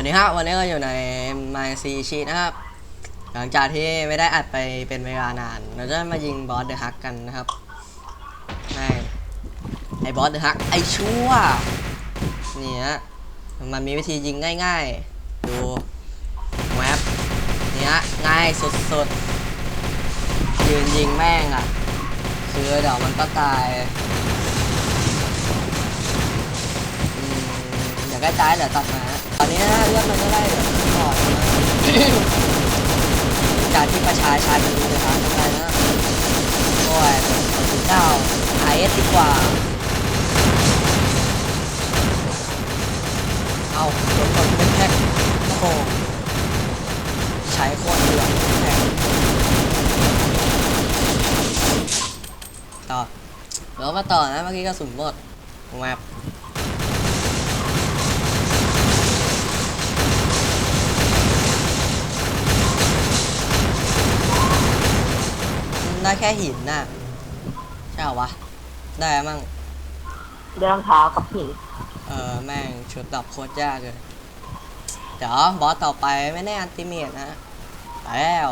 วัสดีครับวันนี้ก็อยู่ใน My C Sheet นะครับ หลังจากที่ไม่ได้อัดไปเป็นเวลานาน เราจะมายิงบอสเดอะฮักกันนะครับใช่ไอ้บอสเดอะฮักไอ้ชั่วเนี่ยมันมีวิธียิงง่ายๆ ดูแวบเนี่ยง่ายสุดๆ ยืนยิงแม่งอะ คือเดี๋ยวมันก็ตายอืมเดี๋ยวใกล้ตายเดี๋ยวตัดมา นนี้นะเลือดมันก็ได้เดี๋ยวก่อนนะจากที่ประชาชนดูนะครับทำไมนะโอ้ยเก้าไอเอสดีกว่า เอาโดนคนเป็นแพ็คโอ้โหใช้โคตรเดือดแพ็คต่อเดี๋ยวมาต่อนะเมื่อกี้กระสุนหมดแวบ ได้แค่หินน่ะใช่เหรอวะ ได้อะไรมั่งเรื่องเท้ากับผีเออแม่งชุดดับโคตรยากเลย เดี๋ยวบอสต่อไปไม่แน่อันติเมตนะไปแล้ว